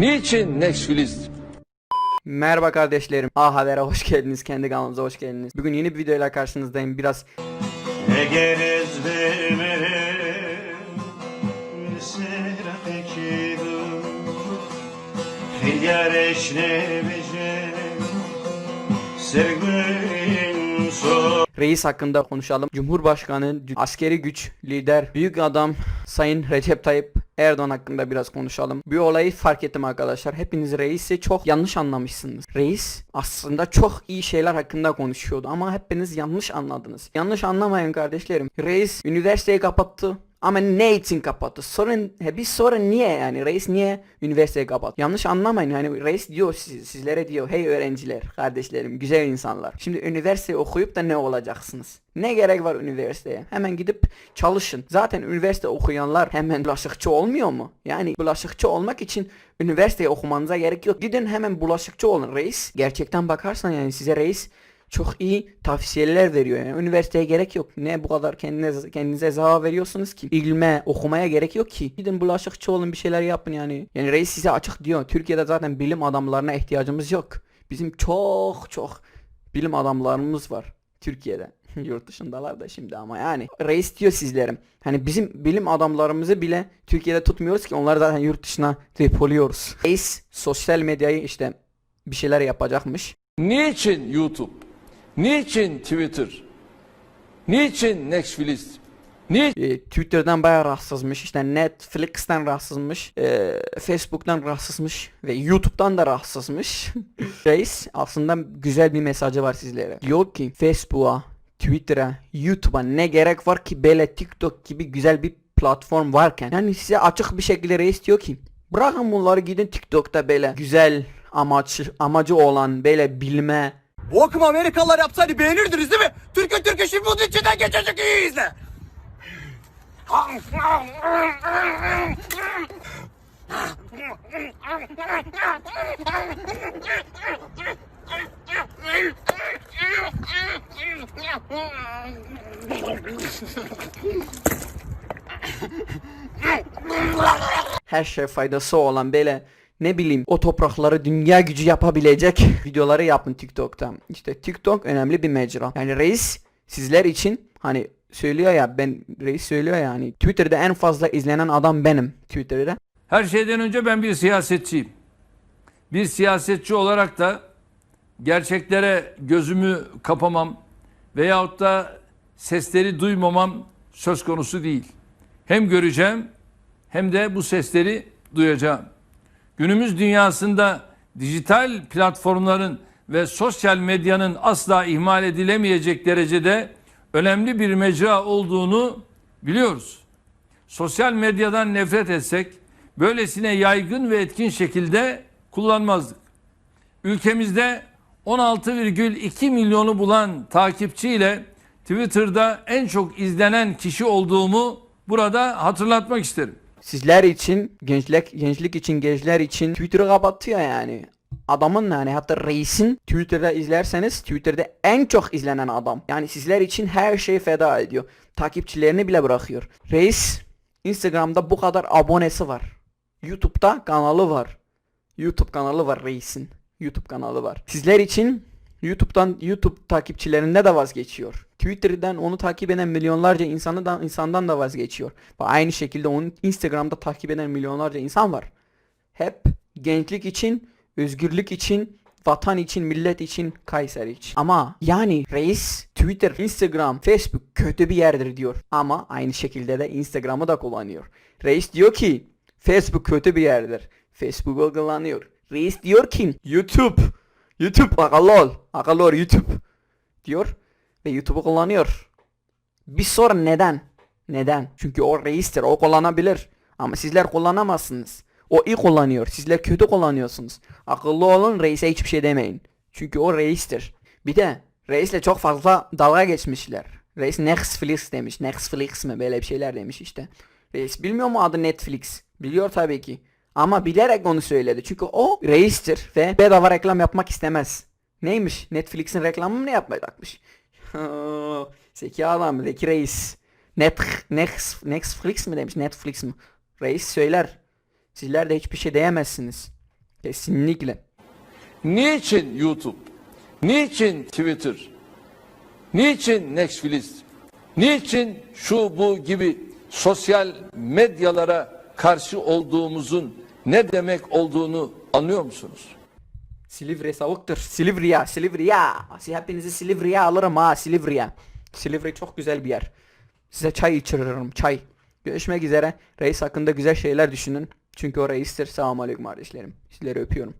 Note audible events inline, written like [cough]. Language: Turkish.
Niçin Netflix? Merhaba kardeşlerim. A Haber'e hoş geldiniz. Kendi kanalımıza hoş geldiniz. Bugün yeni bir videoyla karşınızdayım. Biraz Eğer ezberim Reis hakkında konuşalım. Cumhurbaşkanı, askeri güç, lider, büyük adam Sayın Recep Tayyip Erdoğan hakkında biraz konuşalım. Bir olayı fark ettim arkadaşlar. Hepiniz reisi çok yanlış anlamışsınız. Reis aslında çok iyi şeyler hakkında konuşuyordu ama hepiniz yanlış anladınız. Yanlış anlamayın kardeşlerim. Reis üniversiteyi kapattı. Ama ne için kapattı? Sorun, he bir sorun niye yani? Reis niye üniversiteyi kapattı? Yanlış anlamayın yani reis diyor siz, sizlere diyor hey öğrenciler, kardeşlerim, güzel insanlar. Şimdi üniversite okuyup da ne olacaksınız? Ne gerek var üniversiteye? Hemen gidip çalışın. Zaten üniversite okuyanlar hemen bulaşıkçı olmuyor mu? Yani bulaşıkçı olmak için üniversiteyi okumanıza gerek yok. Gidin hemen bulaşıkçı olun reis. Gerçekten bakarsan yani size reis çok iyi tavsiyeler veriyor. Yani üniversiteye gerek yok. Ne bu kadar kendinize, kendinize zarar veriyorsunuz ki? İlme okumaya gerek yok ki. Gidin bulaşıkçı olun bir şeyler yapın yani. Yani reis size açık diyor. Türkiye'de zaten bilim adamlarına ihtiyacımız yok. Bizim çok çok bilim adamlarımız var Türkiye'de. [laughs] Yurt dışındalar da şimdi ama yani. Reis diyor sizlerim. Hani bizim bilim adamlarımızı bile Türkiye'de tutmuyoruz ki. Onları zaten yurt dışına depoluyoruz reis sosyal medyayı işte bir şeyler yapacakmış. Niçin YouTube? Niçin Twitter? Niçin Netflix? Niçin? e, Twitter'dan bayağı rahatsızmış. işte Netflix'ten rahatsızmış. e, Facebook'tan rahatsızmış. Ve YouTube'dan da rahatsızmış. [laughs] Reis aslında güzel bir mesajı var sizlere. Diyor ki Facebook'a, Twitter'a, YouTube'a ne gerek var ki böyle TikTok gibi güzel bir platform varken. Yani size açık bir şekilde reis diyor ki bırakın bunları gidin TikTok'ta böyle güzel amaç, amacı olan böyle bilme, Bu akımı Amerikalılar yapsaydı beğenirdiniz değil mi? Türk'ü Türk'ü şimdi bunun içinden geçecek iyi izle. her şey faydası olan böyle ne bileyim o toprakları dünya gücü yapabilecek [laughs] videoları yapın TikTok'ta. İşte TikTok önemli bir mecra. Yani reis sizler için hani söylüyor ya ben reis söylüyor ya hani Twitter'da en fazla izlenen adam benim Twitter'da. Her şeyden önce ben bir siyasetçiyim. Bir siyasetçi olarak da gerçeklere gözümü kapamam veyahut da sesleri duymamam söz konusu değil. Hem göreceğim hem de bu sesleri duyacağım. Günümüz dünyasında dijital platformların ve sosyal medyanın asla ihmal edilemeyecek derecede önemli bir mecra olduğunu biliyoruz sosyal medyadan nefret etsek böylesine yaygın ve etkin şekilde kullanmazdık. Ülkemizde 16,2 milyonu bulan takipçiyle Twitter'da en çok izlenen kişi olduğumu burada hatırlatmak isterim. Sizler için gençlik gençlik için gençler için Twitter'ı kapatıyor yani. Adamın yani hatta reisin Twitter'da izlerseniz Twitter'da en çok izlenen adam. Yani sizler için her şeyi feda ediyor. Takipçilerini bile bırakıyor. Reis Instagram'da bu kadar abonesi var. YouTube'da kanalı var. YouTube kanalı var reisin. YouTube kanalı var. Sizler için YouTube'dan YouTube takipçilerinde de vazgeçiyor. Twitter'dan onu takip eden milyonlarca insanı da, insandan da vazgeçiyor. Ve aynı şekilde onun Instagram'da takip eden milyonlarca insan var. Hep gençlik için, özgürlük için, vatan için, millet için, Kayseri için. Ama yani reis Twitter, Instagram, Facebook kötü bir yerdir diyor. Ama aynı şekilde de Instagram'ı da kullanıyor. Reis diyor ki Facebook kötü bir yerdir. Facebook'u kullanıyor. Reis diyor ki YouTube, YouTube akıllı ol YouTube diyor ve YouTube'u kullanıyor. Bir sor neden? Neden? Çünkü o reistir, o kullanabilir. Ama sizler kullanamazsınız. O iyi kullanıyor, sizler kötü kullanıyorsunuz. Akıllı olun, reise hiçbir şey demeyin. Çünkü o reistir. Bir de reisle çok fazla dalga geçmişler. Reis Netflix demiş. Netflix mi böyle bir şeyler demiş işte. Reis bilmiyor mu adı Netflix? Biliyor tabii ki. Ama bilerek onu söyledi. Çünkü o reistir ve bedava reklam yapmak istemez. Neymiş? Netflix'in reklamını ne yapmayacakmış? [laughs] Zeki adam, Zeki Reis. Net, Netflix mi demiş, Netflix mi? Reis söyler. Sizler de hiçbir şey diyemezsiniz. Kesinlikle. Niçin YouTube? Niçin Twitter? Niçin Netflix? Niçin şu bu gibi sosyal medyalara karşı olduğumuzun ne demek olduğunu anlıyor musunuz? Silivri savuktur. Silivri'ye, Silivri'ye. Siz hepinizi Silivri'ye alırım ha, Silivri'ye. Silivri çok güzel bir yer. Size çay içiririm, çay. Görüşmek üzere. Reis hakkında güzel şeyler düşünün. Çünkü o reistir. Selamun aleyküm kardeşlerim. Sizleri öpüyorum.